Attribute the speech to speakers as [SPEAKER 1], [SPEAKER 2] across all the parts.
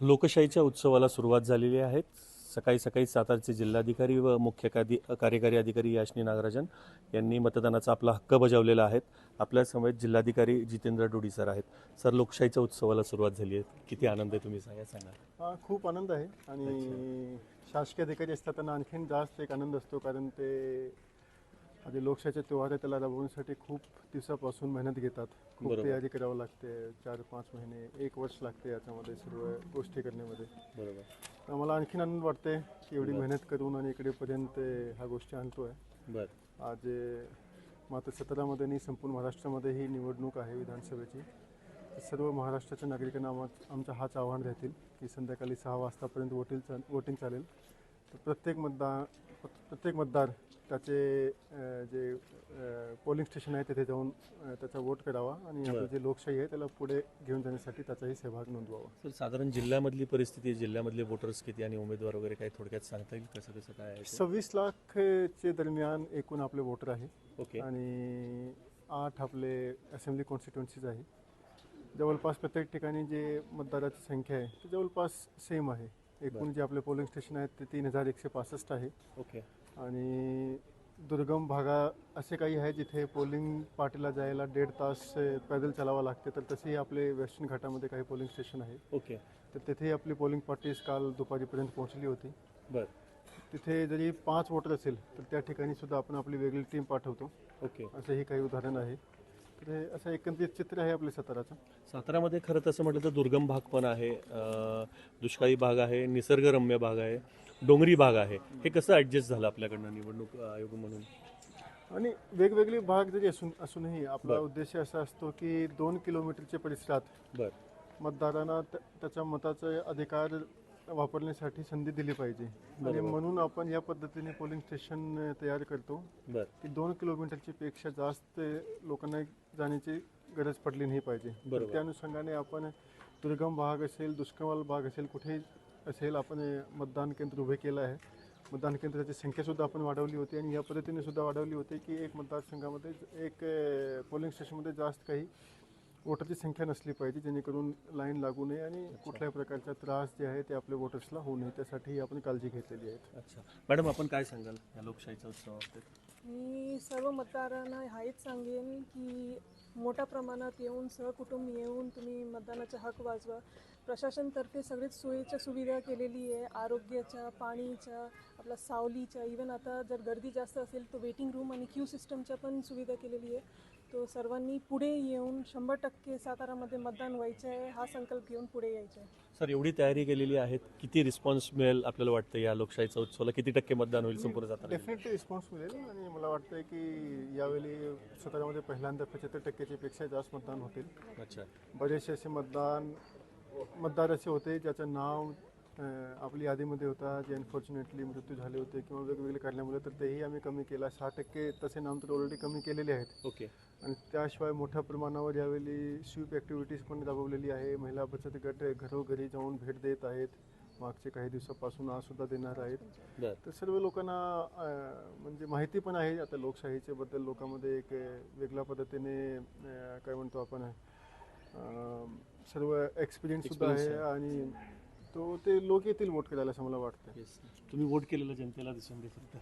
[SPEAKER 1] लोकशाहीच्या उत्सवाला सुरुवात झालेली आहे. सकाळी सकाळी सातारचे जिल्हाधिकारी व मुख्य कादी कार्यकारी अधिकारी याशनी नागराजन यांनी मतदानाचा आपला हक्क बजावलेला आहे. आपल्या समवेत जिल्हाधिकारी जितेंद्र डोडी सर आहेत. सर लोकशाहीच्या उत्सवाला सुरुवात झाली आहे. किती आनंद आहे तुम्ही सांगा सांगा.
[SPEAKER 2] खूप आनंद आहे आणि शासकीय अधिकारी असतात त्यांना आणखीन जास्त एक आनंद असतो कारण ते जे लोकशाहीचे त्योहार आहे त्याला राबवण्यासाठी खूप दिवसापासून मेहनत घेतात. खूप
[SPEAKER 1] बरोबर.
[SPEAKER 2] तयारी करावं लागते. चार पाच महिने एक वर्ष लागते याच्यामध्ये सर्व गोष्टी करण्यामध्ये.
[SPEAKER 1] बरोबर.
[SPEAKER 2] तर आम्हाला आणखीन आनंद वाटते की एवढी मेहनत करून आणि इकडेपर्यंत ह्या गोष्टी आणतोय.
[SPEAKER 1] बरं.
[SPEAKER 2] आज मात्र सतरामध्ये आणि संपूर्ण महाराष्ट्रामध्ये ही निवडणूक आहे विधानसभेची. तर सर्व महाराष्ट्राच्या नागरिकांना आम्हा आमचं हाच आव्हान राहतील की संध्याकाळी सहा वाजतापर्यंत वोटिंग चाल वोटिंग चालेल. प्रत्येक मतदार प्रत्येक मतदार त्याचे जे पोलिंग स्टेशन आहे तिथे जाऊन त्याचा वोट करावा आणि आपली. जी लोकशाही आहे त्याला पुढे घेऊन जाण्यासाठी त्याचाही सहभाग नोंदवावा.
[SPEAKER 1] सर साधारण जिल्ह्यामधली परिस्थिती जिल्ह्यामधले वोटर्स किती आणि उमेदवार वगैरे काही थोडक्यात सांगता येईल कसं कसं काय?
[SPEAKER 2] सव्वीस लाखचे दरम्यान एकूण आपले वोटर आहे.
[SPEAKER 1] ओके.
[SPEAKER 2] आणि आठ आपले असेंब्ली कॉन्स्टिट्युन्सीज आहे. जवळपास प्रत्येक ठिकाणी जे मतदाराची संख्या आहे ती जवळपास सेम आहे. एकूण. जे आपले पोलिंग स्टेशन आहेत ते तीन हजार एकशे पासष्ट आहे.
[SPEAKER 1] ओके.
[SPEAKER 2] आणि दुर्गम भागा असे काही आहे जिथे पोलिंग पार्टीला जायला दीड तास पैदल चालावं लागते तर तसेही आपले वेस्टर्न घाटामध्ये काही पोलिंग स्टेशन आहे.
[SPEAKER 1] ओके.
[SPEAKER 2] तर तिथेही आपली पोलिंग पार्टीज काल दुपारीपर्यंत पोहोचली होती.
[SPEAKER 1] बरं.
[SPEAKER 2] तिथे जरी पाच वोटर असेल तर त्या ठिकाणी सुद्धा आपण आपली वेगळी टीम पाठवतो.
[SPEAKER 1] ओके.
[SPEAKER 2] असंही काही उदाहरण आहे. तर हे असं एकंदरीत चित्र आहे आपल्या साताराचं.
[SPEAKER 1] सातारामध्ये खरं तसं म्हटलं तर दुर्गम भाग पण आहे अं, दुष्काळी भाग आहे निसर्गरम्य भाग आहे डोंगरी भाग आहे. हे कसं ॲडजस्ट झालं आपल्याकडनं निवडणूक आयोग म्हणून?
[SPEAKER 2] आणि वेगवेगळे भाग जरी असून असूनही आपला
[SPEAKER 1] बरं.
[SPEAKER 2] उद्देश असा असतो की दोन किलोमीटरच्या परिसरात
[SPEAKER 1] बरं.
[SPEAKER 2] मतदारांना त्या- त्याच्या मताचा अधिकार वापरण्यासाठी संधी दिली पाहिजे. आणि. म्हणून आपण या पद्धतीने पोलिंग स्टेशन तयार करतो.
[SPEAKER 1] बरं.
[SPEAKER 2] की दोन किलोमीटरची पेक्षा जास्त लोकांना जाण्याची गरज पडली नाही पाहिजे. त्या अनुषंगाने आपण दुर्गम भाग असेल दुष्कर्माल भाग असेल कुठेही असेल आपण मतदान केंद्र उभे केलं आहे. मतदान केंद्राची संख्यासुद्धा आपण वाढवली होती आणि या पद्धतीने सुद्धा वाढवली होती की एक मतदारसंघामध्ये एक पोलिंग स्टेशनमध्ये जास्त काही वोटरची संख्या नसली पाहिजे जेणेकरून लाईन लागू नये आणि कुठल्याही प्रकारचा त्रास जे आहे ते आपल्या वोटर्सला होऊ नये. त्यासाठी आपण काळजी घेतलेली आहे.
[SPEAKER 1] अच्छा. मॅडम आपण काय सांगाल या लोकशाहीच्या उत्सवाबाबतीत
[SPEAKER 3] मी सर्व मतदारांना हेच सांगेन की मोठ्या प्रमाणात येऊन सहकुटुंब येऊन तुम्ही मतदानाचा हक वाजवा प्रशासनतर्फे सगळीच सोयीच्या सुविधा केलेली आहे. आरोग्याच्या पाणीच्या आपल्या सावलीच्या. इवन आता जर गर्दी जास्त असेल तर वेटिंग रूम आणि क्यू सिस्टमच्या पण सुविधा केलेली आहे. तो सर्वांनी पुढे येऊन शंभर टक्के सातारामध्ये मतदान व्हायचं आहे हा संकल्प घेऊन पुढे यायचं आहे.
[SPEAKER 1] सर एवढी तयारी केलेली आहे किती रिस्पॉन्स मिळेल आपल्याला वाटतं या लोकशाहीच्या उत्सवाला? किती टक्के मतदान होईल संपूर्ण सातारा
[SPEAKER 2] डेफिनेटली रिस्पॉन्स मिळेल आणि मला वाटतं की यावेळी सातारामध्ये पहिल्यांदा पंच्याहत्तर टक्क्याची पेक्षा जास्त मतदान होतील.
[SPEAKER 1] अच्छा.
[SPEAKER 2] बरेचसे असे मतदान मतदार असे होते ज्याचं नाव आपली यादीमध्ये होता जे अनफॉर्च्युनेटली मृत्यू झाले होते किंवा वेगवेगळे कारणामुळे तर तेही आम्ही कमी केला. सहा टक्के तसे नाम तर ऑलरेडी कमी केलेले आहेत.
[SPEAKER 1] ओके.
[SPEAKER 2] आणि त्याशिवाय मोठ्या प्रमाणावर यावेळी स्वीप ॲक्टिव्हिटीज पण राबवलेली आहे. महिला बचत गट घरोघरी जाऊन भेट देत आहेत. मागचे काही दिवसापासून आज सुद्धा देणार आहेत. तर सर्व लोकांना म्हणजे माहिती पण आहे. आता लोकशाहीच्या बद्दल लोकांमध्ये एक वेगळ्या पद्धतीने काय म्हणतो आपण सर्व एक्सपिरियन्स सुद्धा आहे. आणि तो ते लोक येतील वोट करायला असं मला वाटतं.
[SPEAKER 1] येस तुम्ही वोट केलेलं जनतेला दिसून दे फक्त.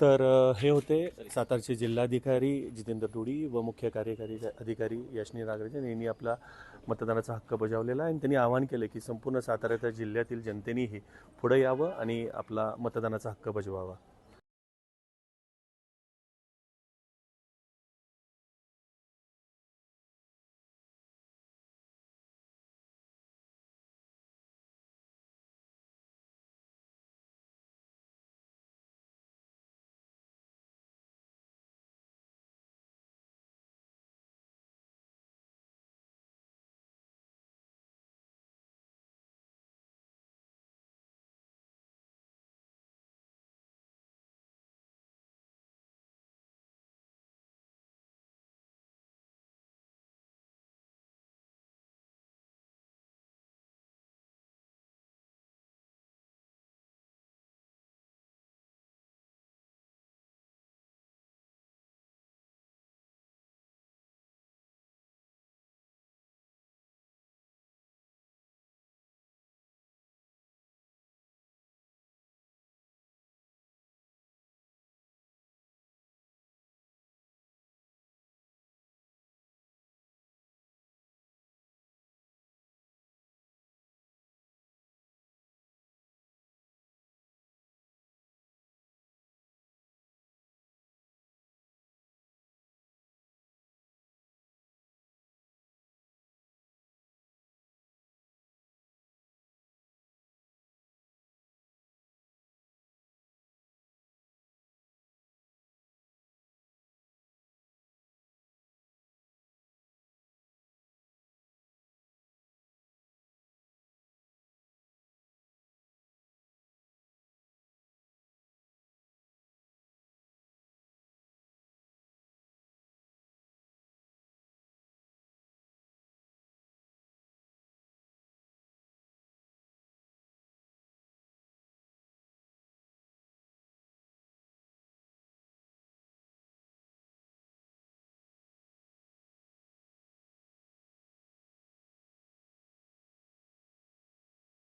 [SPEAKER 1] तर अ, हे होते सातारचे जिल्हाधिकारी जितेंद्र डोडी व मुख्य कार्यकारी अधिकारी यशनी नागराजन यांनी आपला मतदानाचा हक्क बजावलेला आहे आणि त्यांनी आवाहन केले की संपूर्ण साताऱ्याच्या जिल्ह्यातील जनतेनेही पुढे यावं आणि आपला मतदानाचा हक्क बजवावा.